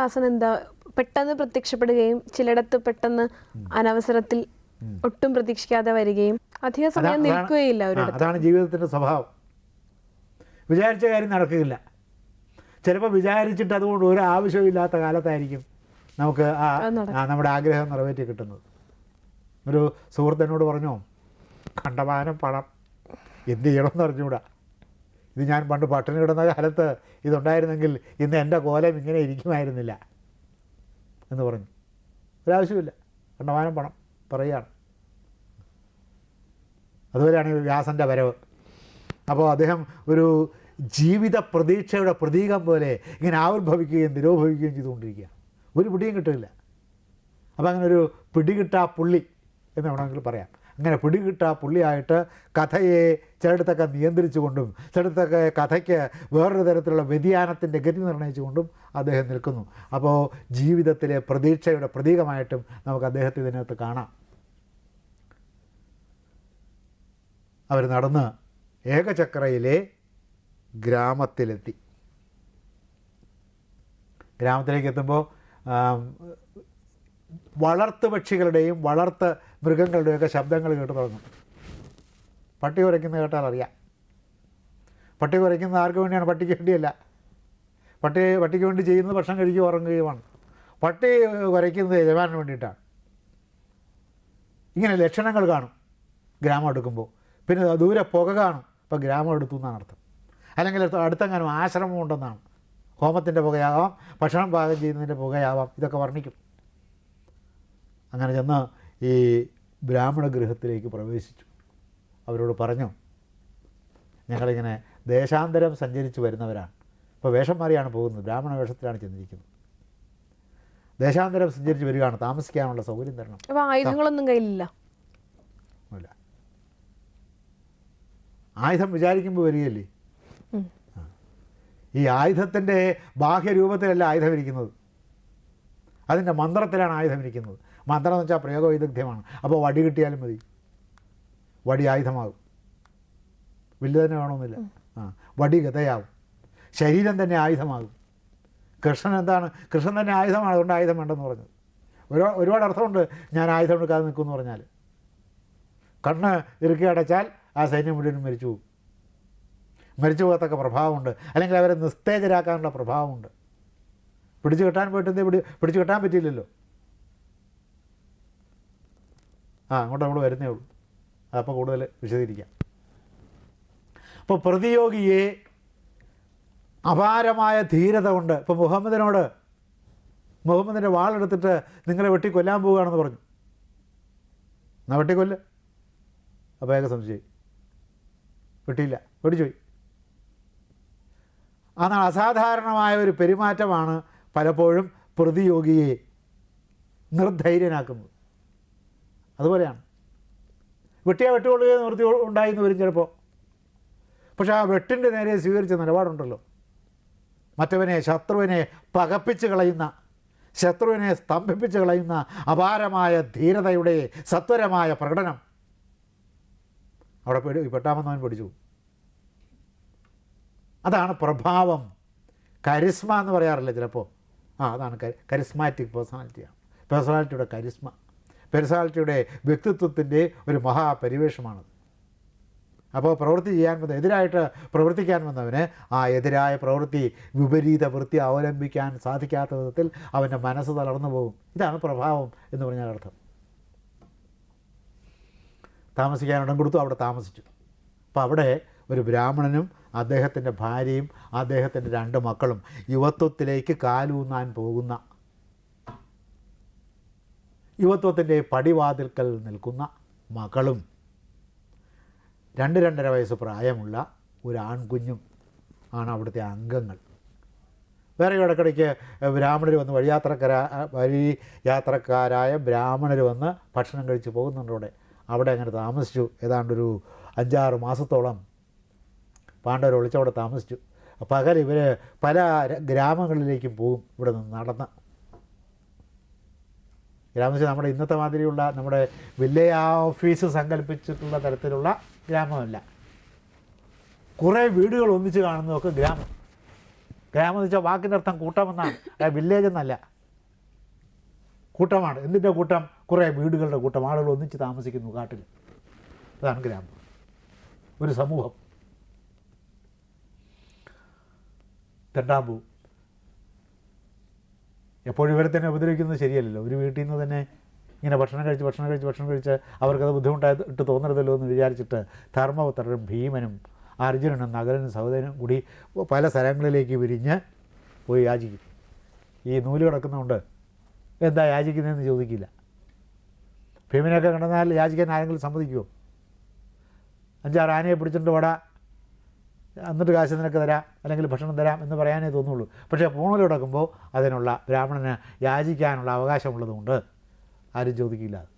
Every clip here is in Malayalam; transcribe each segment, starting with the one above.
വ്യാസൻ എന്താ പെട്ടെന്ന് പ്രത്യക്ഷപ്പെടുകയും ചിലയിടത്ത് പെട്ടെന്ന് അനവസരത്തിൽ ഒട്ടും പ്രതീക്ഷിക്കാതെ വരികയും അധിക സമയം നിൽക്കുകയില്ല അതാണ് ജീവിതത്തിന്റെ സ്വഭാവം. വിചാരിച്ച കാര്യം നടക്കുകയില്ല. ചിലപ്പോൾ വിചാരിച്ചിട്ട് അതുകൊണ്ട് ഒരു ആവശ്യമില്ലാത്ത കാലത്തായിരിക്കും നമുക്ക്. ആ, നമ്മുടെ ആഗ്രഹം നിറവേറ്റി കിട്ടുന്നത്. ഒരു സുഹൃത്തിനോട് പറഞ്ഞോ കണ്ടമാനം പണം എന്ത് ചെയ്യണമെന്ന് അറിഞ്ഞുകൂടാ? ഇത് ഞാൻ പണ്ട് പട്ടിണി കിടന്ന കാലത്ത് ഇതുണ്ടായിരുന്നെങ്കിൽ ഇന്ന് എന്റെ കോലം ഇങ്ങനെ ഇരിക്കുമായിരുന്നില്ല എന്ന് പറഞ്ഞു. ഒരാവശ്യമില്ല കണ്ടമാനം പണം പറയുകയാണ്. അതുപോലെയാണ് വ്യാസന്റെ വരവ്. അപ്പോൾ അദ്ദേഹം ഒരു ജീവിത പ്രതീക്ഷയുടെ പ്രതീകം പോലെ ഇങ്ങനെ ആവിർഭവിക്കുകയും നിരോഭവിക്കുകയും ചെയ്തുകൊണ്ടിരിക്കുക ഒരു പിടിയും കിട്ടില്ല അപ്പോൾ അങ്ങനെ ഒരു പിടികിട്ടാ പുള്ളി എന്ന് വേണമെങ്കിൽ പറയാം. അങ്ങനെ പിടികിട്ടാ പുള്ളിയായിട്ട് കഥയെ ചിലയിടത്തൊക്കെ നിയന്ത്രിച്ചുകൊണ്ടും ചിലയിടത്തൊക്കെ കഥയ്ക്ക് വേറൊരു തരത്തിലുള്ള വ്യതിയാനത്തിന്റെ ഗതി നിർണയിച്ചുകൊണ്ടും അദ്ദേഹം നിൽക്കുന്നു. അപ്പോൾ ജീവിതത്തിലെ പ്രതീക്ഷയുടെ പ്രതീകമായിട്ടും നമുക്ക് അദ്ദേഹത്തെ ഇതിനകത്ത് കാണാം. അവർ നടന്ന് ഏകചക്രയിലെ ഗ്രാമത്തിലെത്തി. ഗ്രാമത്തിലേക്ക് എത്തുമ്പോൾ വളർത്തു പക്ഷികളുടെയും വളർത്ത് മൃഗങ്ങളുടെയൊക്കെ ശബ്ദങ്ങൾ കേട്ട് തുടങ്ങും. പട്ടി കുരയ്ക്കുന്ന കേട്ടാൽ അറിയാം. പട്ടി കുരയ്ക്കുന്നത് ആർക്ക് വേണ്ടിയാണ് പട്ടിക്ക് വേണ്ടിയല്ല. പട്ടി പട്ടിക്ക് വേണ്ടി ചെയ്യുന്നത് ഭക്ഷണം കഴിക്കുക ഉറങ്ങുകയുമാണ് പട്ടി കുരയ്ക്കുന്നത് യജമാനു വേണ്ടിയിട്ടാണ്. ഇങ്ങനെ ലക്ഷണങ്ങൾ കാണും ഗ്രാമം എടുക്കുമ്പോൾ പിന്നെ ദൂരെ പുക കാണും. ഇപ്പോൾ ഗ്രാമം എടുത്തു എന്നാണ് അർത്ഥം. അല്ലെങ്കിൽ അടുത്ത- അടുത്തെങ്ങാനും ആശ്രമം ഉണ്ടെന്നാണ്. ഹോമത്തിന്റെ പുകയാവാം ഭക്ഷണം പാകം ചെയ്യുന്നതിന്റെ പുകയാവാം. ഇതൊക്കെ വർണിക്കും. അങ്ങനെ ചെന്ന് ഈ ബ്രാഹ്മണ ഗൃഹത്തിലേക്ക് പ്രവേശിച്ചു. അവരോട് പറഞ്ഞു ഞങ്ങളിങ്ങനെ ദേശാന്തരം സഞ്ചരിച്ച് വരുന്നവരാണ്. ഇപ്പോൾ വേഷം മാറിയാണ് പോകുന്നത്. ബ്രാഹ്മണ വേഷത്തിലാണ് ചെന്നിരിക്കുന്നത്. ദേശാന്തരം സഞ്ചരിച്ച് വരികയാണ്. താമസിക്കാനുള്ള സൗകര്യം തരണം. ആയുധങ്ങളൊന്നും കയ്യിലില്ല. ഇല്ല ആയുധം വിചാരിക്കുമ്പോൾ വരികയല്ലേ? ഈ ആയുധത്തിന്റെ ബാഹ്യരൂപത്തിലല്ല ആയുധം ഇരിക്കുന്നത്. അതിന്റെ മന്ത്രത്തിലാണ് ആയുധം ഇരിക്കുന്നത്. മന്ത്രം എന്ന് വെച്ചാൽ പ്രയോഗവൈദഗ്ധ്യമാണ് അപ്പോൾ വടി കിട്ടിയാലും മതി. വടി ആയുധമാകും. വില്ല് തന്നെ വേണമെന്നില്ല. ആ വടി ഗതയാവും ശരീരം തന്നെ ആയുധമാകും. കൃഷ്ണൻ എന്താണ്? കൃഷ്ണൻ തന്നെ ആയുധമാണ് അതുകൊണ്ട് ആയുധം വേണ്ടെന്ന് പറഞ്ഞത് ഒരുപാട് ഒരുപാട് അർത്ഥമുണ്ട്. ഞാൻ ആയുധം എടുക്കാതെ നിൽക്കുമെന്ന് പറഞ്ഞാൽ കണ്ണ് ഇറുക്കി അടച്ചാൽ ആ സൈന്യം മുഴുവനും മരിച്ചു പോകും. മരിച്ചു പോകത്തക്ക പ്രഭാവമുണ്ട്. അല്ലെങ്കിൽ അവരെ നിസ്തേജരാക്കാനുള്ള പ്രഭാവമുണ്ട്. പിടിച്ചു കെട്ടാൻ പോയിട്ട് എന്തേ പിടി പിടിച്ചു കെട്ടാൻ പറ്റിയില്ലല്ലോ. ആ അങ്ങോട്ട് നമ്മൾ വരുന്നേ ഉള്ളൂ. അപ്പോൾ കൂടുതൽ വിശദീകരിക്കാം. അപ്പോൾ പ്രതിയോഗിയെ അപാരമായ ധീരത കൊണ്ട് ഇപ്പോൾ മുഹമ്മദിനോട് മുഹമ്മദിന്റെ വാളെടുത്തിട്ട് നിങ്ങളെ വെട്ടി കൊല്ലാൻ പോവുകയാണെന്ന് പറഞ്ഞു. എന്നാ വെട്ടിക്കൊല്ല? അപ്പോൾ ഏക സംശയം വെട്ടിയില്ല. വെടിച്ചുപോയി അതാണ് അസാധാരണമായ ഒരു പെരുമാറ്റമാണ് പലപ്പോഴും പ്രതിയോഗിയെ നിർധൈര്യനാക്കുന്നത്. അതുപോലെയാണ്. വെട്ടിയാൽ വെട്ടുകൊള്ളുക നിർത്തി ഉണ്ടായിരുന്നു വരും ചിലപ്പോൾ പക്ഷേ ആ വെട്ടിന്റെ നേരെ സ്വീകരിച്ച നിലപാടുണ്ടല്ലോ. മറ്റവനെ ശത്രുവിനെ പകപ്പിച്ച് കളയുന്ന ശത്രുവിനെ സ്തംഭിപ്പിച്ച് കളയുന്ന അപാരമായ ധീരതയുടെ സത്വരമായ പ്രകടനം. അവിടെ പേടി പെട്ടാമെന്നവൻ പഠിച്ചു അതാണ് പ്രഭാവം. കരിസ്മ എന്ന് പറയാറില്ല ചിലപ്പോൾ ആ അതാണ് കരിസ്മാറ്റിക് പേഴ്സണാലിറ്റിയാണ് പേഴ്സണാലിറ്റിയുടെ കരിസ്മ. പേഴ്സണാലിറ്റിയുടെ വ്യക്തിത്വത്തിന്റെ ഒരു മഹാപരിവേഷമാണത്. അപ്പോൾ പ്രവൃത്തി ചെയ്യാൻ വന്ന എതിരായിട്ട് പ്രവർത്തിക്കാൻ വന്നവന് ആ എതിരായ പ്രവൃത്തി വിപരീത വൃത്തി അവലംബിക്കാൻ സാധിക്കാത്ത വിധത്തിൽ അവന്റെ മനസ്സ് തളർന്നു പോകും. ഇതാണ് പ്രഭാവം എന്ന് പറഞ്ഞാൽ അർത്ഥം. താമസിക്കാൻ ഇടം കൊടുത്തു അവിടെ താമസിച്ചു. അപ്പോൾ അവിടെ ഒരു ബ്രാഹ്മണനും അദ്ദേഹത്തിന്റെ ഭാര്യയും അദ്ദേഹത്തിന്റെ രണ്ട് മക്കളും യുവത്വത്തിലേക്ക് കാലൂന്നാൻ പോകുന്ന യുവത്വത്തിന്റെ പടിവാതിൽക്കൽ നിൽക്കുന്ന മകളും രണ്ട് രണ്ടര വയസ്സ് പ്രായമുള്ള ഒരു ആൺകുഞ്ഞും ആണ് അവിടുത്തെ അംഗങ്ങൾ. വേറെ ഇടയ്ക്കിടയ്ക്ക് ബ്രാഹ്മണർ വന്ന് വഴിയാത്രക്കാരാ വഴി യാത്രക്കാരായ ബ്രാഹ്മണർ വന്ന് ഭക്ഷണം കഴിച്ച് പോകുന്നുണ്ട് അവിടെ. അവിടെ അങ്ങനെ താമസിച്ചു. ഏതാണ്ടൊരു അഞ്ചാറ് മാസത്തോളം പാണ്ഡവർ ഒളിച്ചവിടെ താമസിച്ചു. പകൽ ഇവർ പല ഗ്രാമങ്ങളിലേക്കും പോകും. ഇവിടെ നിന്ന് നടന്ന് ഗ്രാമത്തിൽ നമ്മുടെ ഇന്നത്തെ മാതിരിയുള്ള നമ്മുടെ വില്ലേജ് ഓഫീസ് സങ്കല്പിച്ചിട്ടുള്ള തരത്തിലുള്ള ഗ്രാമമല്ല. കുറേ വീടുകൾ ഒന്നിച്ച് കാണുന്നതൊക്കെ ഗ്രാമം. ഗ്രാമം എന്ന് വെച്ചാൽ വാക്കിന്റെ അർത്ഥം കൂട്ടമെന്നാണ്. വില്ലേജ് എന്നല്ല. കൂട്ടമാണ്. എന്തിന്റെ കൂട്ടം? കുറേ വീടുകളുടെ കൂട്ടം. ആളുകൾ ഒന്നിച്ച് താമസിക്കുന്നു കാട്ടിൽ. അതാണ് ഗ്രാമം. ഒരു സമൂഹം. തെണ്ടാമ്പൂ എപ്പോഴും ഇവരെ തന്നെ ഉപദ്രവിക്കുന്നത് ശരിയല്ലല്ലോ. ഒരു വീട്ടിൽ നിന്ന് തന്നെ ഇങ്ങനെ ഭക്ഷണം കഴിച്ച് ഭക്ഷണം കഴിച്ച് ഭക്ഷണം കഴിച്ച് അവർക്കത് ബുദ്ധിമുട്ടായിട്ട് തോന്നരുതല്ലോ എന്ന് വിചാരിച്ചിട്ട് ധർമ്മപുത്രരും ഭീമനും അർജുനനും നഗരനും സഹോദരനും കൂടി പല സ്ഥലങ്ങളിലേക്ക് വിരിഞ്ഞ് പോയി യാചിക്കും. ഈ നൂൽ കിടക്കുന്നതുകൊണ്ട് എന്താ യാചിക്കുന്നതെന്ന് ചോദിക്കില്ല. ഭീമനെയൊക്കെ കണ്ടെന്നാൽ യാചിക്കാൻ ആരെങ്കിലും സമ്മതിക്കുമോ അഞ്ചാറ് ആനയെ പിടിച്ചിട്ട് വട. എന്നിട്ട് കാശ് നിനക്ക് തരാം അല്ലെങ്കിൽ ഭക്ഷണം തരാം എന്ന് പറയാനേ തോന്നുള്ളൂ. പക്ഷേ പൂണൂൽ കിടക്കുമ്പോൾ അതിനുള്ള ബ്രാഹ്മണന് യാചിക്കാനുള്ള അവകാശമുള്ളതുകൊണ്ട് ആരും ചോദിക്കില്ല.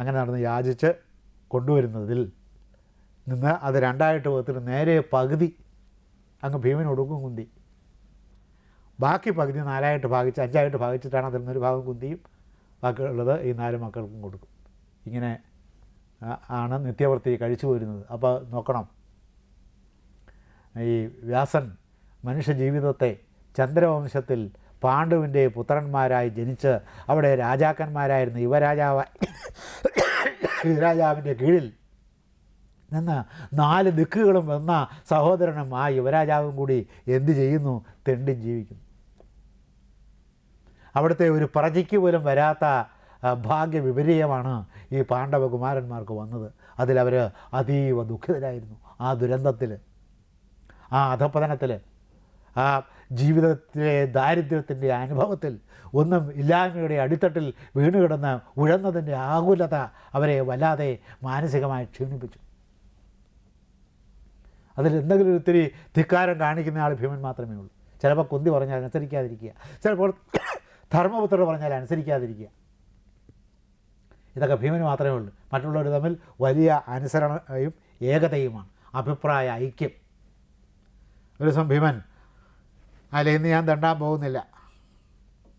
അങ്ങനെ നടന്ന് യാചിച്ച് കൊണ്ടുവരുന്നതിൽ നിന്ന് അത് രണ്ടായിട്ട് പോകത്തിട്ട് നേരെ പകുതി അങ്ങ് ഭീമന് ഒടുക്കും കുന്തി. ബാക്കി പകുതി നാലായിട്ട് ഭാഗിച്ച് അഞ്ചായിട്ട് ഭാഗിച്ചിട്ടാണ് അതിൽ നിന്നൊരു ഭാഗം കുന്തിയും ബാക്കിയുള്ളത് ഈ നാല് മക്കൾക്കും കൊടുക്കും. ഇങ്ങനെ ആണ് നിത്യവൃത്തി കഴിച്ചു വരുന്നത് അപ്പോൾ നോക്കണം. ഈ വ്യാസൻ മനുഷ്യജീവിതത്തെ ചന്ദ്രവംശത്തിൽ പാണ്ഡുവിന്റെ പുത്രന്മാരായി ജനിച്ച് അവിടെ രാജാക്കന്മാരായിരുന്ന. യുവരാജാവ യുവരാജാവിന്റെ കീഴിൽ നിന്ന് നാല് ദിക്കുകളും വന്ന സഹോദരനും ആ യുവരാജാവും കൂടി എന്ത് ചെയ്യുന്നു? തെണ്ടും ജീവിക്കുന്നു. അവിടുത്തെ ഒരു പ്രജയ്ക്ക് പോലും വരാത്ത ഭാഗ്യവിപരീയമാണ് ഭാഗ്യ വിപരീയമാണ് ഈ പാണ്ഡവകുമാരന്മാർക്ക് വന്നത്. അതിലവർ അതീവ ദുഃഖിതരായിരുന്നു ആ ദുരന്തത്തിൽ ആ അധപ്പതനത്തിൽ ആ ജീവിതത്തിലെ ദാരിദ്ര്യത്തിന്റെ അനുഭവത്തിൽ ഒന്നും ഇല്ലായ്മയുടെ അടിത്തട്ടിൽ വീണുകിടന്ന് ഉഴന്നതിന്റെ ആകുലത അവരെ വല്ലാതെ മാനസികമായി ക്ഷീണിപ്പിച്ചു. അതിൽ എന്തെങ്കിലും ഒത്തിരി ധിക്കാരം കാണിക്കുന്ന ആൾ ഭീമൻ മാത്രമേ ഉള്ളൂ. ചിലപ്പോൾ കുന്തി പറഞ്ഞാൽ അനുസരിക്കാതിരിക്കുക. ചിലപ്പോൾ ധർമ്മപുത്രർ പറഞ്ഞാൽ അനുസരിക്കാതിരിക്കുക. ഇതൊക്കെ ഭീമന് മാത്രമേ ഉള്ളൂ. മറ്റുള്ളവർ തമ്മിൽ വലിയ അനുസരണയും ഏകതയുമാണ്. അഭിപ്രായ ഐക്യം. ഒരു ദിവസം ഭീമൻ അല്ല ഇന്ന് ഞാൻ തണ്ടാൻ പോകുന്നില്ല.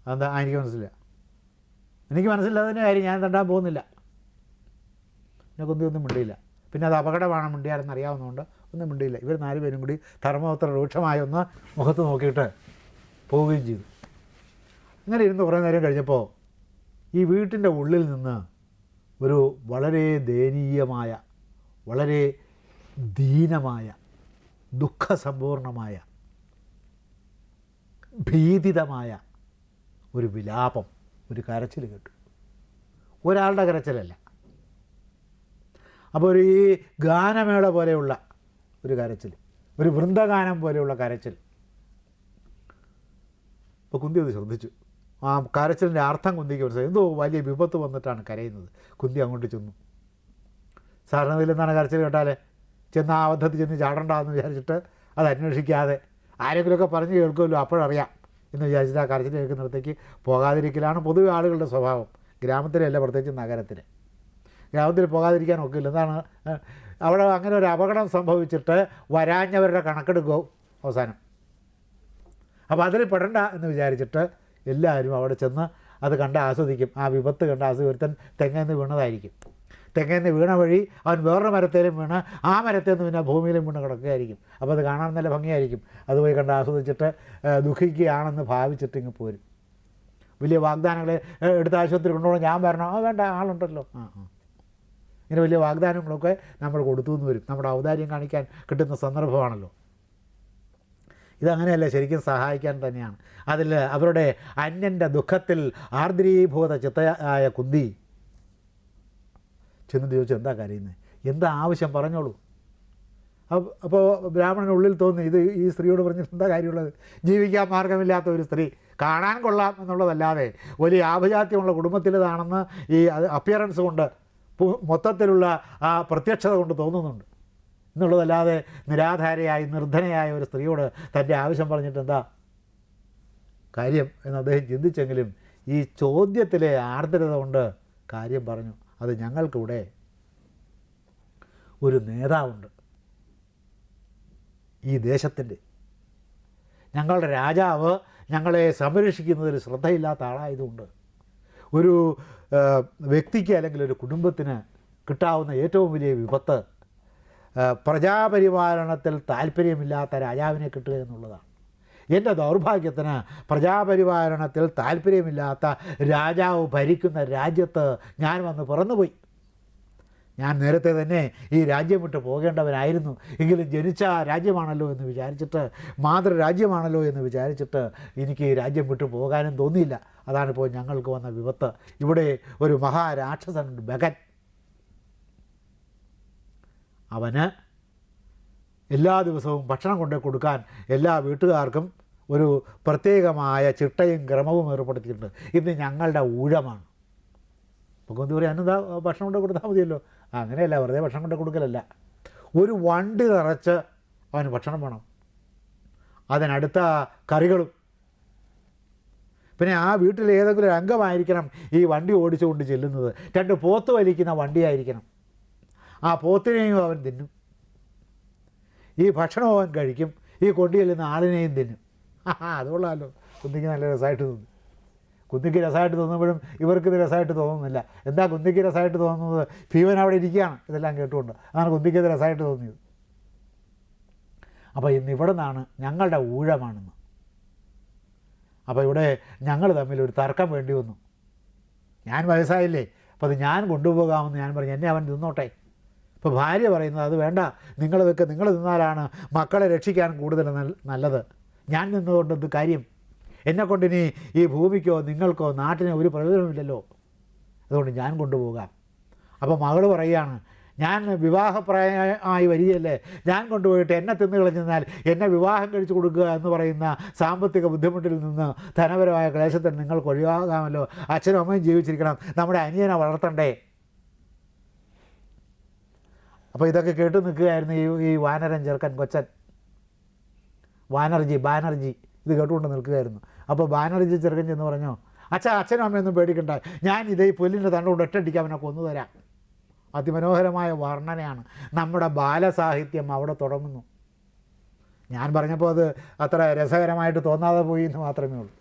അതെന്താ? എനിക്ക് മനസ്സില്ല എനിക്ക് മനസ്സില്ലാത്തതിന്റെ കാര്യം ഞാൻ തണ്ടാൻ പോകുന്നില്ല. പിന്നെ കൊന്നി ഒന്നും മിണ്ടിയില്ല. പിന്നെ അത് അപകടമാണ് മിണ്ടിയാരെന്ന് അറിയാവുന്നതുകൊണ്ട് ഒന്നും മിണ്ടിയില്ല. ഇവർ നാല് പേരും കൂടി ധർമ്മപുത്ര രൂക്ഷമായ ഒന്ന് മുഖത്ത് നോക്കിയിട്ട് പോവുകയും ചെയ്തു. അങ്ങനെ ഇരുന്ന് കുറേ നേരം കഴിഞ്ഞപ്പോൾ ഈ വീട്ടിന്റെ ഉള്ളിൽ നിന്ന് ഒരു വളരെ ദയനീയമായ വളരെ ദീനമായ ദുഃഖസമ്പൂർണമായ ഭീതിതമായ ഒരു വിലാപം ഒരു കരച്ചിൽ കേട്ടു. ഒരാളുടെ കരച്ചിലല്ല. അപ്പോൾ ഒരു ഈ ഗാനമേള പോലെയുള്ള ഒരു കരച്ചിൽ ഒരു വൃന്ദഗാനം പോലെയുള്ള കരച്ചിൽ അപ്പോൾ കുന്തി അത് ശ്രദ്ധിച്ചു. ആ കരച്ചിലിന്റെ അർത്ഥം കുന്തിക്ക് മനസ്സിലായി. എന്തോ വലിയ വിപത്ത് വന്നിട്ടാണ് കരയുന്നത്. കുന്തി അങ്ങോട്ട് ചെന്നു. സാറിന് എന്താണ് കരച്ചിൽ കേട്ടാൽ ചെന്ന് ആ അബദ്ധത്തിൽ ചെന്ന് ചാടണ്ടെന്ന് വിചാരിച്ചിട്ട് അത് അന്വേഷിക്കാതെ ആരെങ്കിലുമൊക്കെ പറഞ്ഞ് കേൾക്കുമല്ലോ അപ്പോഴറിയാം. എന്ന് വിചാരിച്ചിട്ട് ആ കരച്ചിൽ കേൾക്കുന്നിടത്തേക്ക് പോകാതിരിക്കലാണ് പൊതുവെ ആളുകളുടെ സ്വഭാവം. ഗ്രാമത്തിലല്ല പ്രത്യേകിച്ച് നഗരത്തിൽ ഗ്രാമത്തിൽ പോകാതിരിക്കാൻ ഒക്കില്ല. എന്താണ്? അവിടെ അങ്ങനെ ഒരു അപകടം സംഭവിച്ചിട്ട് വരാഞ്ഞവരുടെ കണക്കെടുക്കും അവസാനം. അപ്പോൾ അതിൽ പെടണ്ട എന്ന് വിചാരിച്ചിട്ട് എല്ലാവരും അവിടെ ചെന്ന് അത് കണ്ട് ആസ്വദിക്കും. ആ വിപത്ത് കണ്ട് ആസ്വദിക്കും. ഒരുത്തൻ തെങ്ങേന്ന് വീണതായിരിക്കും. തെങ്ങേന്ന് വീണ വഴി അവൻ വേറൊരു മരത്തേലും വീണ ആ മരത്തേന്ന് പിന്നെ ഭൂമിയിലും വീണ് കിടക്കുകയായിരിക്കും. അപ്പോൾ അത് കാണാൻ നല്ല ഭംഗിയായിരിക്കും. അത് പോയി കണ്ട് ആസ്വദിച്ചിട്ട് ദുഃഖിക്കുകയാണെന്ന് ഭാവിച്ചിട്ട് ഇങ്ങ് പോരും. വലിയ വാഗ്ദാനങ്ങൾ എടുത്ത എടുത്ത് ആശുപത്രി കൊണ്ടുപോകണം ഞാൻ വരണം. ആ വേണ്ട ആളുണ്ടല്ലോ. ആ ആ. ഇങ്ങനെ വലിയ വാഗ്ദാനങ്ങളൊക്കെ നമ്മൾ കൊടുത്തു എന്ന് വരും. നമ്മുടെ ഔദാര്യം കാണിക്കാൻ കിട്ടുന്ന സന്ദർഭമാണല്ലോ. ഇതങ്ങനെയല്ല ശരിക്കും സഹായിക്കാൻ തന്നെയാണ്. അതിൽ അവരുടെ അന്യന്റെ ദുഃഖത്തിൽ ആർദ്രീഭൂത ചിത്തയായ കുന്തി ചെന്ന് ചോദിച്ചു എന്താ കരയുന്നത് എന്താ ആവശ്യം? പറഞ്ഞോളൂ. അപ്പ- അപ്പോൾ ബ്രാഹ്മണനുള്ളിൽ തോന്നി ഇത് ഈ സ്ത്രീയോട് പറഞ്ഞിട്ട് എന്താ കാര്യമുള്ളത്? ജീവിക്കാൻ മാർഗമില്ലാത്ത ഒരു സ്ത്രീ. കാണാൻ കൊള്ളാം എന്നുള്ളതല്ലാതെ വലിയ ആഭിജാത്യമുള്ള കുടുംബത്തിലേതാണെന്ന് ഈ അപ്പിയറൻസ് കൊണ്ട് മൊത്തത്തിലുള്ള ആ പ്രത്യക്ഷത കൊണ്ട് തോന്നുന്നുണ്ട്. എന്നുള്ളതല്ലാതെ നിരാധാരയായി നിർധനയായ ഒരു സ്ത്രീയോട് തന്റെ ആവശ്യം പറഞ്ഞിട്ട് എന്താ കാര്യം? എന്ന് അദ്ദേഹം ചിന്തിച്ചെങ്കിലും ഈ ചോദ്യത്തിലെ ആർദ്രത കൊണ്ട് കാര്യം പറഞ്ഞു. അത് ഞങ്ങൾക്കിവിടെ ഒരു നേതാവുണ്ട്. ഈ ദേശത്തിന്റെ ഞങ്ങളുടെ രാജാവ് ഞങ്ങളെ സംരക്ഷിക്കുന്നതിൽ ശ്രദ്ധയില്ലാത്ത ആളായതുകൊണ്ട് ഒരു വ്യക്തിക്ക് അല്ലെങ്കിൽ ഒരു കുടുംബത്തിന് കിട്ടാവുന്ന ഏറ്റവും വലിയ വിപത്ത് പ്രജാപരിപാലനത്തിൽ താല്പര്യമില്ലാത്ത രാജാവിനെ കിട്ടുക എന്നുള്ളതാണ്. എന്റെ ദൗർഭാഗ്യത്തിന് പ്രജാപരിപാലനത്തിൽ താല്പര്യമില്ലാത്ത രാജാവ് ഭരിക്കുന്ന രാജ്യത്ത് ഞാൻ വന്ന് പിറന്നുപോയി. ഞാൻ നേരത്തെ തന്നെ ഈ രാജ്യം വിട്ട് പോകേണ്ടവനായിരുന്നു. എങ്കിലും ജനിച്ച രാജ്യമാണല്ലോ എന്ന് വിചാരിച്ചിട്ട് മാതൃരാജ്യമാണല്ലോ എന്ന് വിചാരിച്ചിട്ട് എനിക്ക് ഈ രാജ്യം വിട്ടു പോകാനും തോന്നിയില്ല. അതാണിപ്പോൾ ഞങ്ങൾക്ക് വന്ന വിപത്ത്. ഇവിടെ ഒരു മഹാരാക്ഷസൻ ബഗൻ. അവന് എല്ലാ ദിവസവും ഭക്ഷണം കൊണ്ടു കൊടുക്കാൻ എല്ലാ വീട്ടുകാർക്കും ഒരു പ്രത്യേകമായ ചിട്ടയും ക്രമവും ഏർപ്പെടുത്തിയിട്ടുണ്ട്. ഇത് ഞങ്ങളുടെ ഊഴമാണ്. കൊന്തി പറയും അന്നെന്താ ഭക്ഷണം കൊണ്ട് കൊടുത്താൽ മതിയല്ലോ. അങ്ങനെയല്ല വെറുതെ ഭക്ഷണം കൊണ്ട് കൊടുക്കലല്ല. ഒരു വണ്ടി നിറച്ച് അവന് ഭക്ഷണം വേണം. അതിനടുത്ത കറികളും. പിന്നെ ആ വീട്ടിൽ ഏതെങ്കിലും ഒരു അംഗമായിരിക്കണം ഈ വണ്ടി ഓടിച്ചുകൊണ്ട് ചെല്ലുന്നത്. രണ്ട് പോത്ത് വലിക്കുന്ന വണ്ടിയായിരിക്കണം. ആ പോത്തിനെയും അവൻ തിന്നും. ഈ ഭക്ഷണം അവൻ കഴിക്കും. ഈ കൊണ്ടു ചെല്ലുന്ന ആളിനെയും തിന്നും. അതുകൊള്ളാമല്ലോ കുന്തിക്ക് നല്ല രസമായിട്ട് തോന്നി. കുന്തിക്ക് രസമായിട്ട് തോന്നുമ്പോഴും ഇവർക്ക് ഇത് രസമായിട്ട് തോന്നുന്നില്ല. എന്താ കുന്തിക്ക് രസമായിട്ട് തോന്നുന്നത്? ഭീമൻ അവിടെ ഇരിക്കുകയാണ്. ഇതെല്ലാം കേട്ടുകൊണ്ട്. അതാണ് കുന്തിക്ക് ഇത് രസമായിട്ട് തോന്നിയത്. അപ്പോൾ ഇന്ന് ഇവിടെ നിന്നാണ് ഞങ്ങളുടെ ഊഴമാണെന്ന്. അപ്പോൾ ഇവിടെ ഞങ്ങൾ തമ്മിൽ ഒരു തർക്കം വേണ്ടി വന്നു. ഞാൻ വയസ്സായില്ലേ? അപ്പോൾ അത് ഞാൻ കൊണ്ടുപോകാമെന്ന് ഞാൻ പറഞ്ഞു. എന്നെ അവൻ തിന്നോട്ടെ. ഇപ്പോൾ ഭാര്യ പറയുന്നത് അത് വേണ്ട നിങ്ങൾ നിൽക്കുക നിങ്ങൾ നിന്നാലാണ് മക്കളെ രക്ഷിക്കാൻ കൂടുതൽ നല്ലത്. ഞാൻ നിന്നതുകൊണ്ട് എന്ത് കാര്യം? എന്നെക്കൊണ്ട് ഇനി ഈ ഭൂമിക്കോ നിങ്ങൾക്കോ നാട്ടിനോ ഒരു പ്രയോജനമില്ലല്ലോ അതുകൊണ്ട് ഞാൻ കൊണ്ടുപോകാം. അപ്പോൾ മകൾ പറയുകയാണ് ഞാൻ വിവാഹപ്രായമായി വരികയല്ലേ? ഞാൻ കൊണ്ടുപോയിട്ട് എന്നെ തിന്നു കളഞ്ഞെന്നാൽ എന്നെ വിവാഹം കഴിച്ചു കൊടുക്കുക എന്ന് പറയുന്ന സാമ്പത്തിക ബുദ്ധിമുട്ടിൽ നിന്ന് ധനപരമായ ക്ലേശത്തിൽ നിങ്ങൾക്ക് ഒഴിവാകാമല്ലോ. അച്ഛനും അമ്മയും ജീവിച്ചിരിക്കണം. നമ്മുടെ അനിയനെ വളർത്തണ്ടേ? അപ്പോൾ ഇതൊക്കെ കേട്ട് നിൽക്കുകയായിരുന്നു ഈ ഈ വാനരൻ ചെറുക്കൻ കൊച്ചൻ. വാനർജി ബാനർജി ഇത് കേട്ടുകൊണ്ട് നിൽക്കുകയായിരുന്നു. അപ്പോൾ ബാനർജി ചെറുക്കൻ ചെന്ന് പറഞ്ഞോ അച്ഛാ അച്ഛനും അമ്മയൊന്നും പേടിക്കണ്ട. ഞാൻ ഇതേ പുല്ലിന്റെ തണ്ടുകൊണ്ട് ഒറ്റയടിക്ക് അവനെ കൊന്നു തരാം. അതിമനോഹരമായ വർണനയാണ്. നമ്മുടെ ബാലസാഹിത്യം അവിടെ തുടങ്ങുന്നു. ഞാൻ പറഞ്ഞപ്പോൾ അത് അത്ര രസകരമായിട്ട് തോന്നാതെ പോയി എന്ന് മാത്രമേ ഉള്ളൂ.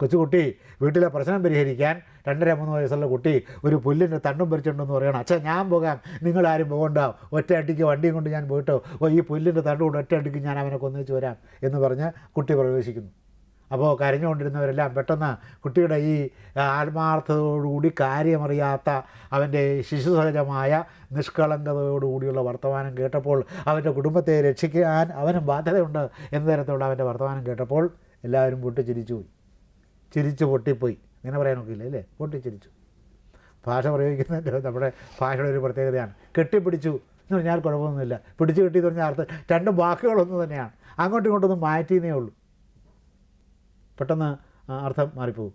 കൊച്ചുകുട്ടി വീട്ടിലെ പ്രശ്നം പരിഹരിക്കാൻ രണ്ടര മൂന്ന് വയസ്സുള്ള കുട്ടി ഒരു പുല്ലിന്റെ തണ്ടും പറിച്ചിട്ടുണ്ടെന്ന് പറയണം. അച്ഛാ ഞാൻ പോകാം. നിങ്ങളാരും പോകണ്ട. ഒറ്റ അടിക്ക് വണ്ടിയും കൊണ്ട് ഞാൻ പോയിട്ടോ? ഓ ഈ പുല്ലിന്റെ തണ്ട് കൊണ്ട് ഒറ്റ അടിക്ക് ഞാൻ അവനെ കൊന്നുവെച്ച് വരാം എന്ന് പറഞ്ഞ് കുട്ടി പ്രവേശിക്കുന്നു. അപ്പോൾ കരഞ്ഞുകൊണ്ടിരുന്നവരെല്ലാം പെട്ടെന്ന് കുട്ടിയുടെ ഈ ആത്മാർത്ഥതയോടുകൂടി കാര്യമറിയാത്ത അവന്റെ ശിശുസഹജമായ നിഷ്കളങ്കതയോടുകൂടിയുള്ള വർത്തമാനം കേട്ടപ്പോൾ അവന്റെ കുടുംബത്തെ രക്ഷിക്കാൻ അവനും ബാധ്യതയുണ്ട് എന്ന തരത്തിലുള്ള അവന്റെ വർത്തമാനം കേട്ടപ്പോൾ എല്ലാവരും പൊട്ടിച്ചിരിച്ചു പോയി ചിരിച്ചു പൊട്ടിപ്പോയി. അങ്ങനെ പറയാൻ നോക്കില്ല അല്ലേ? പൊട്ടിച്ചിരിച്ചു. ഭാഷ പ്രയോഗിക്കുന്നതിന്റെ നമ്മുടെ ഭാഷയുടെ ഒരു പ്രത്യേകതയാണ്. കെട്ടിപ്പിടിച്ചു എന്ന് പറഞ്ഞാൽ കുഴപ്പമൊന്നുമില്ല. പിടിച്ചു കെട്ടി എന്ന് പറഞ്ഞാൽ അർത്ഥം രണ്ടും വാക്കുകളൊന്നും തന്നെയാണ്. അങ്ങോട്ടും ഇങ്ങോട്ടൊന്നും മാറ്റിയെന്നേ ഉള്ളൂ. പെട്ടെന്ന് അർത്ഥം മാറിപ്പോകും.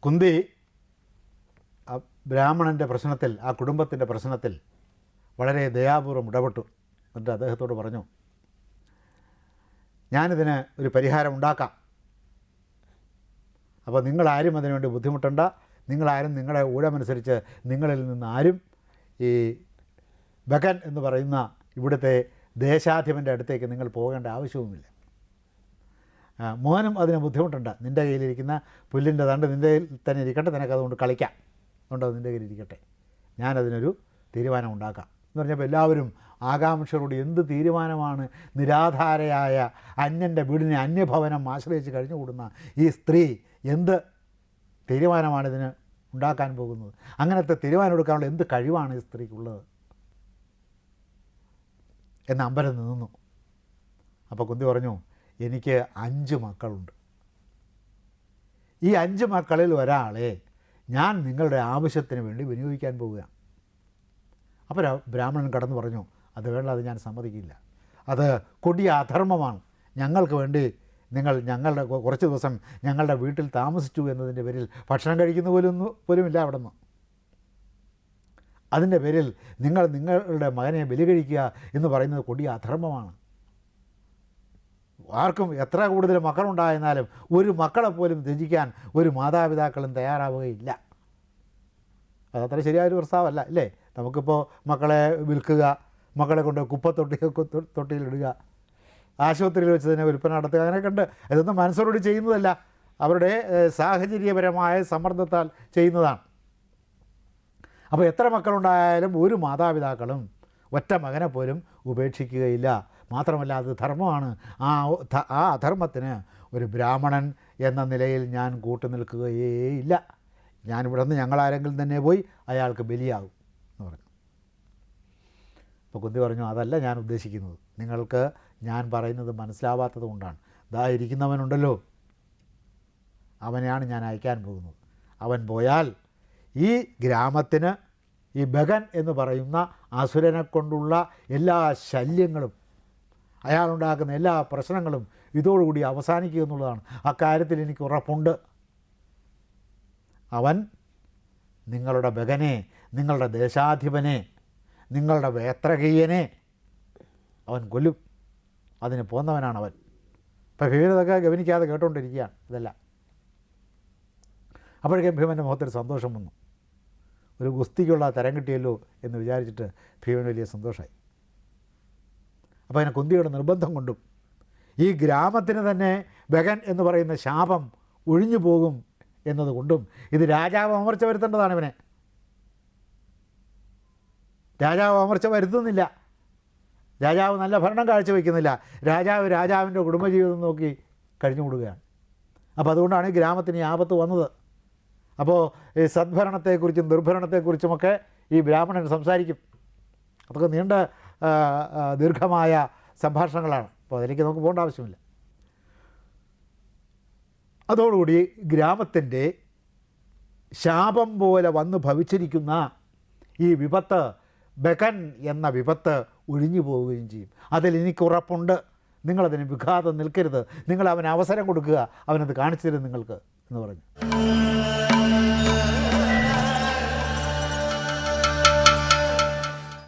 കുന്തി ആ ബ്രാഹ്മണന്റെ പ്രശ്നത്തിൽ ആ കുടുംബത്തിന്റെ പ്രശ്നത്തിൽ വളരെ ദയാപൂർവം ഇടപെട്ടു. എന്നിട്ട് അദ്ദേഹത്തോട് പറഞ്ഞു ഞാനിതിന് ഒരു പരിഹാരം ഉണ്ടാക്കാം. അപ്പോൾ നിങ്ങളാരും അതിനുവേണ്ടി ബുദ്ധിമുട്ടണ്ട. നിങ്ങളാരും നിങ്ങളുടെ ഊഴമനുസരിച്ച് നിങ്ങളിൽ നിന്ന് ആരും ഈ ബഗൻ എന്ന് പറയുന്ന ഇവിടുത്തെ ദേശാധിപന്റെ അടുത്തേക്ക് നിങ്ങൾ പോകേണ്ട ആവശ്യവുമില്ല. മോനും അതിന് ബുദ്ധിമുട്ടുണ്ട്. നിന്റെ കയ്യിലിരിക്കുന്ന പുല്ലിന്റെ തണ്ട് നിന്റെ കയ്യിൽ തന്നെ ഇരിക്കട്ടെ. നിനക്ക് അതുകൊണ്ട് കളിക്കാം. അതുകൊണ്ട് അത് നിന്റെ കയ്യിലിരിക്കട്ടെ. ഞാനതിനൊരു തീരുമാനം ഉണ്ടാക്കാം. എന്ന് പറഞ്ഞപ്പോൾ എല്ലാവരും ആകാംക്ഷയോട് എന്ത് തീരുമാനമാണ് നിരാധാരയായ അന്യന്റെ വീടിനെ അന്യഭവനം ആശ്രയിച്ച് കഴിഞ്ഞുകൂടുന്ന ഈ സ്ത്രീ എന്ത് തീരുമാനമാണ് ഇതിന് ഉണ്ടാക്കാൻ പോകുന്നത്? അങ്ങനത്തെ തീരുമാനം എടുക്കാനുള്ള എന്ത് കഴിവാണ് ഈ സ്ത്രീക്കുള്ളത്? എന്ന് അമ്പരം നിന്നു. അപ്പോൾ കുന്തി പറഞ്ഞു എനിക്ക് അഞ്ച് മക്കളുണ്ട്. ഈ അഞ്ച് മക്കളിൽ ഒരാളെ ഞാൻ നിങ്ങളുടെ ആവശ്യത്തിന് വേണ്ടി വിനിയോഗിക്കാൻ പോവുകയാണ്. അപ്പോൾ ബ്രാഹ്മണൻ കടന്നു പറഞ്ഞു അത് വേണ്ട അത് ഞാൻ സമ്മതിക്കില്ല. അത് കൊടിയ അധർമ്മമാണ്. ഞങ്ങൾക്ക് വേണ്ടി നിങ്ങൾ ഞങ്ങളുടെ കുറച്ച് ദിവസം ഞങ്ങളുടെ വീട്ടിൽ താമസിച്ചു എന്നതിന്റെ പേരിൽ ഭക്ഷണം കഴിക്കുന്ന പോലും പോലുമില്ല അവിടെ നിന്ന് അതിന്റെ പേരിൽ നിങ്ങൾ നിങ്ങളുടെ മകനെ ബലി കഴിക്കുക എന്ന് പറയുന്നത് കൊടിയ അധർമ്മമാണ്. ആർക്കും എത്ര കൂടുതൽ മക്കളുണ്ടായിരുന്നാലും ഒരു മക്കളെ പോലും ത്യജിക്കാൻ ഒരു മാതാപിതാക്കളും തയ്യാറാവുകയില്ല. അതത്ര ശരിയായൊരു പ്രസ്താവമല്ല ഇല്ലേ നമുക്കിപ്പോൾ മക്കളെ വിൽക്കുക മക്കളെ കൊണ്ട് കുപ്പത്തൊട്ടി തൊട്ടിയിലിടുക ആശുപത്രിയിൽ വെച്ച് തന്നെ വിൽപ്പന നടത്തുക അങ്ങനെയൊക്കെ ഉണ്ട്. ഇതൊന്നും മനസ്സോടുകൂടി ചെയ്യുന്നതല്ല. അവരുടെ സാഹചര്യപരമായ സമ്മർദ്ദത്താൽ ചെയ്യുന്നതാണ്. അപ്പോൾ എത്ര മക്കളുണ്ടായാലും ഒരു മാതാപിതാക്കളും ഒറ്റ മകനെ പോലും ഉപേക്ഷിക്കുകയില്ല. മാത്രമല്ല അത് ധർമ്മമാണ്. ആ ആ അധർമ്മത്തിന് ഒരു ബ്രാഹ്മണൻ എന്ന നിലയിൽ ഞാൻ കൂട്ടുനിൽക്കുകയേ ഇല്ല ഞാനിവിടെ നിന്ന് ഞങ്ങളാരെങ്കിലും തന്നെ പോയി അയാൾക്ക് ബലിയാകും. അപ്പോൾ കുന്തി പറഞ്ഞു അതല്ല ഞാൻ ഉദ്ദേശിക്കുന്നത്. നിങ്ങൾക്ക് ഞാൻ പറയുന്നത് മനസ്സിലാവാത്തത് കൊണ്ടാണ്. ദാ ഇരിക്കുന്നവനുണ്ടല്ലോ. അവനെയാണ് ഞാൻ അയക്കാൻ പോകുന്നത്. അവൻ പോയാൽ ഈ ഗ്രാമത്തിന് ഈ ബഗൻ എന്ന് പറയുന്ന അസുരനെ കൊണ്ടുള്ള എല്ലാ ശല്യങ്ങളും അയാളുണ്ടാക്കുന്ന എല്ലാ പ്രശ്നങ്ങളും ഇതോടുകൂടി അവസാനിക്കുക എന്നുള്ളതാണ്. അക്കാര്യത്തിൽ എനിക്ക് ഉറപ്പുണ്ട്. അവൻ നിങ്ങളുടെ ബഗനെ നിങ്ങളുടെ ദേശാധിപനെ നിങ്ങളുടെ വേത്രകീയനെ അവൻ കൊല്ലും. അതിന് പോന്നവനാണ് അവൻ ഭീമനതൊക്കെ ഗവനിക്കാതെ കേട്ടുകൊണ്ടിരിക്കുകയാണ് ഇതെല്ലാം. അപ്പോഴേക്കും ഭീമന്റെ മുഖത്തൊരു സന്തോഷം വന്നു. ഒരു ഗുസ്തിക്കുള്ള തരം കിട്ടിയല്ലോ എന്ന് വിചാരിച്ചിട്ട് ഭീമൻ വലിയ സന്തോഷമായി അപ്പോൾ അതിനെ കുന്തിയുടെ നിർബന്ധം കൊണ്ടും ഈ ഗ്രാമത്തിന് തന്നെ ബഗൻ എന്ന് പറയുന്ന ശാപം ഒഴിഞ്ഞു പോകും എന്നതുകൊണ്ടും ഇത് രാജാവ് അമർച്ച വരുത്തേണ്ടതാണ് ഇവനെ. രാജാവ് അമർച്ച വരുത്തുന്നില്ല. രാജാവ് നല്ല ഭരണം കാഴ്ചവെക്കുന്നില്ല. രാജാവ് രാജാവിന്റെ കുടുംബജീവിതം നോക്കി കഴിഞ്ഞു കൂടുകയാണ് അപ്പോൾ അതുകൊണ്ടാണ് ഈ ഗ്രാമത്തിന് ഈ ആപത്ത് വന്നത്. അപ്പോൾ ഈ സദ്ഭരണത്തെക്കുറിച്ചും ദുർഭരണത്തെക്കുറിച്ചുമൊക്കെ ഈ ബ്രാഹ്മണൻ സംസാരിക്കും. അതൊക്കെ നീണ്ട ദീർഘമായ സംഭാഷണങ്ങളാണ്. അപ്പോൾ അതിലേക്ക് നമുക്ക് പോകേണ്ട ആവശ്യമില്ല. അതോടുകൂടി ഗ്രാമത്തിന്റെ ശാപം പോലെ വന്ന് ഭവിച്ചിരിക്കുന്ന ഈ വിപത്ത് ബെക്കൻ എന്ന വിപത്ത് ഒഴിഞ്ഞു പോവുകയും ചെയ്യും. അതിൽ എനിക്ക് ഉറപ്പുണ്ട്. നിങ്ങളതിന് വിഘാതം നിൽക്കരുത്. നിങ്ങൾ അവന് അവസരം കൊടുക്കുക. അവനത് കാണിച്ചു തരും നിങ്ങൾക്ക് എന്ന് പറഞ്ഞു.